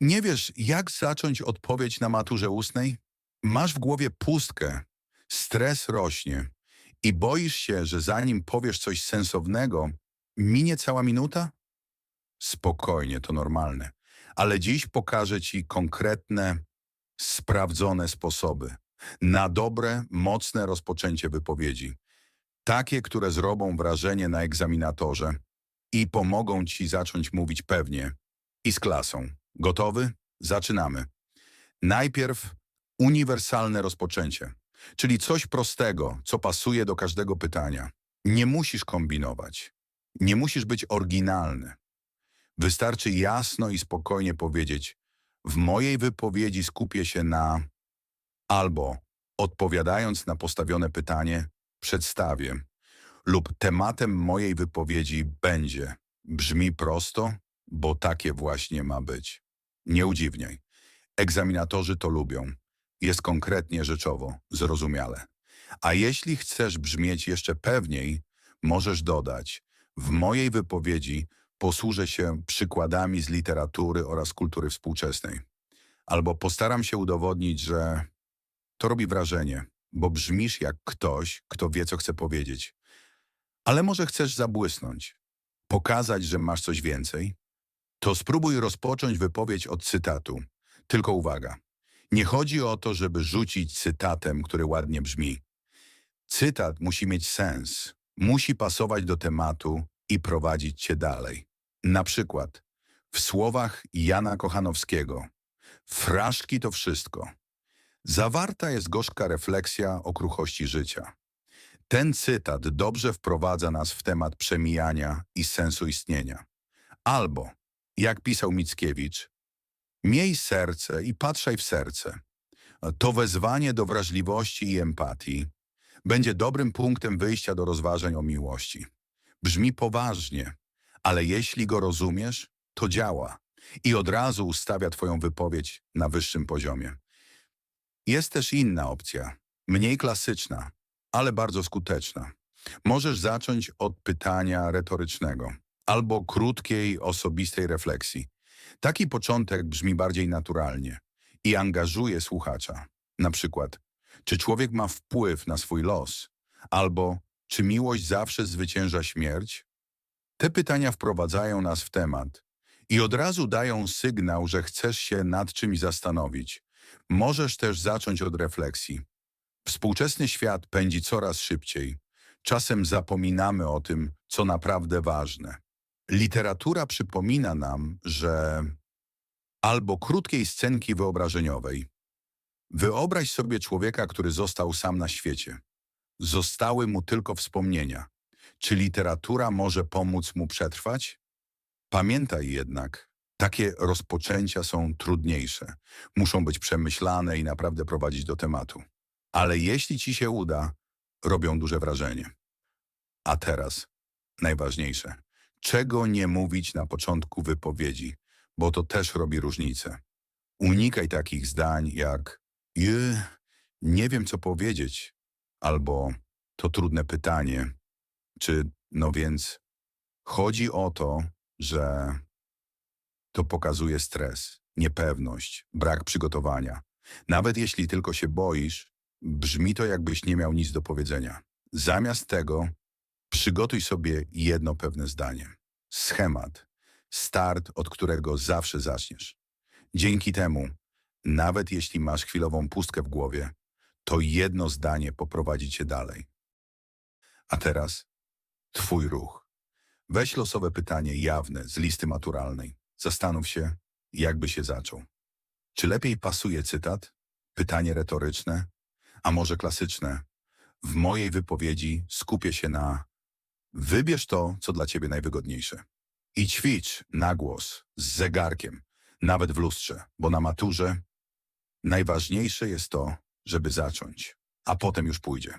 Nie wiesz, jak zacząć odpowiedź na maturze ustnej? Masz w głowie pustkę, stres rośnie i boisz się, że zanim powiesz coś sensownego, minie cała minuta? Spokojnie, to normalne. Ale dziś pokażę Ci konkretne, sprawdzone sposoby na dobre, mocne rozpoczęcie wypowiedzi. Takie, które zrobią wrażenie na egzaminatorze i pomogą Ci zacząć mówić pewnie i z klasą. Gotowy? Zaczynamy. Najpierw uniwersalne rozpoczęcie, czyli coś prostego, co pasuje do każdego pytania. Nie musisz kombinować. Nie musisz być oryginalny. Wystarczy jasno i spokojnie powiedzieć: W mojej wypowiedzi skupię się na albo odpowiadając na postawione pytanie, przedstawię lub tematem mojej wypowiedzi będzie. Brzmi prosto, bo takie właśnie ma być. Nie udziwniaj. Egzaminatorzy to lubią. Jest konkretnie rzeczowo, zrozumiale. A jeśli chcesz brzmieć jeszcze pewniej, możesz dodać: W mojej wypowiedzi posłużę się przykładami z literatury oraz kultury współczesnej. Albo postaram się udowodnić, że to robi wrażenie, bo brzmisz jak ktoś, kto wie, co chce powiedzieć. Ale może chcesz zabłysnąć, pokazać, że masz coś więcej? To spróbuj rozpocząć wypowiedź od cytatu. Tylko uwaga. Nie chodzi o to, żeby rzucić cytatem, który ładnie brzmi. Cytat musi mieć sens, musi pasować do tematu i prowadzić cię dalej. Na przykład w słowach Jana Kochanowskiego Fraszki to wszystko. Zawarta jest gorzka refleksja o kruchości życia. Ten cytat dobrze wprowadza nas w temat przemijania i sensu istnienia. Albo, jak pisał Mickiewicz, miej serce i patrzaj w serce. To wezwanie do wrażliwości i empatii będzie dobrym punktem wyjścia do rozważań o miłości. Brzmi poważnie, ale jeśli go rozumiesz, to działa i od razu ustawia Twoją wypowiedź na wyższym poziomie. Jest też inna opcja, mniej klasyczna, ale bardzo skuteczna. Możesz zacząć od pytania retorycznego albo krótkiej, osobistej refleksji. Taki początek brzmi bardziej naturalnie i angażuje słuchacza. Na przykład, czy człowiek ma wpływ na swój los? Albo czy miłość zawsze zwycięża śmierć? Te pytania wprowadzają nas w temat i od razu dają sygnał, że chcesz się nad czymś zastanowić. Możesz też zacząć od refleksji. Współczesny świat pędzi coraz szybciej. Czasem zapominamy o tym, co naprawdę ważne. Literatura przypomina nam, że albo krótkiej scenki wyobrażeniowej. Wyobraź sobie człowieka, który został sam na świecie. Zostały mu tylko wspomnienia. Czy literatura może pomóc mu przetrwać? Pamiętaj jednak, takie rozpoczęcia są trudniejsze. Muszą być przemyślane i naprawdę prowadzić do tematu. Ale jeśli ci się uda, robią duże wrażenie. A teraz najważniejsze. Czego nie mówić na początku wypowiedzi, bo to też robi różnicę. Unikaj takich zdań jak "Je, nie wiem co powiedzieć, albo to trudne pytanie, czy no więc chodzi o to, że to pokazuje stres, niepewność, brak przygotowania. Nawet jeśli tylko się boisz, brzmi to jakbyś nie miał nic do powiedzenia. Zamiast tego przygotuj sobie jedno pewne zdanie. Schemat, start, od którego zawsze zaczniesz. Dzięki temu, nawet jeśli masz chwilową pustkę w głowie, to jedno zdanie poprowadzi cię dalej. A teraz twój ruch. Weź losowe pytanie jawne z listy maturalnej. Zastanów się, jakby się zaczął. Czy lepiej pasuje cytat, pytanie retoryczne, a może klasyczne? W mojej wypowiedzi skupię się na wybierz to, co dla ciebie najwygodniejsze. I ćwicz na głos, z zegarkiem, nawet w lustrze, bo na maturze najważniejsze jest to, żeby zacząć, a potem już pójdzie.